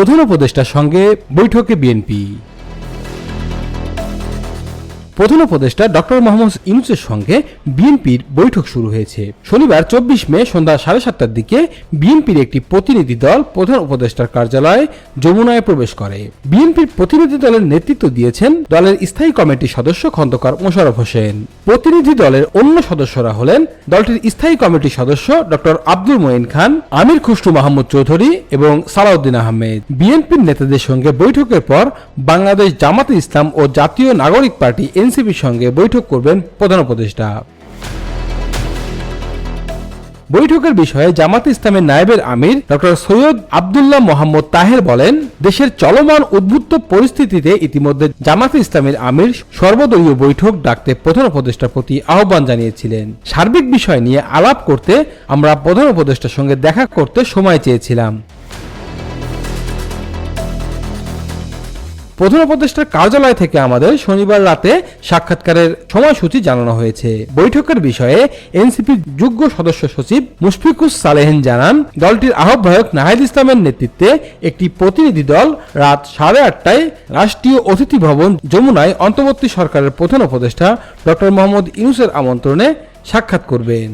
প্রধান উপদেষ্টার সঙ্গে বৈঠকে বিএনপি। প্রধান উপদেষ্টা ডক্টর মোহাম্মদ ইউনুসের সঙ্গে বিএনপির বৈঠক শুরু হয়েছে। শনিবার চব্বিশ মে সন্ধ্যা সাড়ে সাতটার দিকে বিএনপির একটি প্রতিনিধি দল প্রধান উপদেষ্টার কার্যালয়ে যমুনায় প্রবেশ করে। বিএনপির প্রতিনিধি দলের নেতৃত্ব দিয়েছেন দলের স্থায়ী কমিটির সদস্য খন্দকার মোশাররফ হোসেন। প্রতিনিধি দলের অন্য সদস্যরা হলেন দলটির স্থায়ী কমিটির সদস্য ডক্টর আব্দুল মঈন খান, আমির খুশরু মাহমুদ চৌধুরী এবং সালাউদ্দিন আহমেদ। বিএনপির নেতাদের সঙ্গে বৈঠকের পর বাংলাদেশ জামাতে ইসলাম ও জাতীয় নাগরিক পার্টি এনসিপির সঙ্গে বৈঠক করবেন প্রধান উপদেষ্টা। বৈঠকের বিষয়ে জামাত ইসলামের নায়েবের আমির ডক্টর সৈয়দ আবদুল্লাহ মোহাম্মদ তাহের বলেন, দেশের চলমান উদ্বুদ্ধ পরিস্থিতিতে ইতিমধ্যে জামাত ইসলামের আমির সর্বদলীয় বৈঠক ডাকতে প্রধান উপদেষ্টার প্রতি আহ্বান জানিয়েছিলেন। সার্বিক বিষয় নিয়ে আলাপ করতে আমরা প্রধান উপদেষ্টার সঙ্গে দেখা করতে সময় চেয়েছিলাম। প্রধান উপদেষ্টার কার্যালয় থেকে আমাদের শনিবার রাতে সাক্ষাৎকারের সময়সূচি জানানো হয়েছে। বৈঠকের বিষয়ে এনসিপির যোগ্য সদস্য সচিব মুশফিকুস সালেহিন জানান, দলটির আহ্বায়ক নাহিদ ইসলামের নেতৃত্বে একটি প্রতিনিধি দল রাত সাড়ে আটটায় রাষ্ট্রীয় অতিথি ভবন যমুনায় অন্তর্বর্তী সরকারের প্রধান উপদেষ্টা ডক্টর মোহাম্মদ ইউনুসের আমন্ত্রণে সাক্ষাৎ করবেন।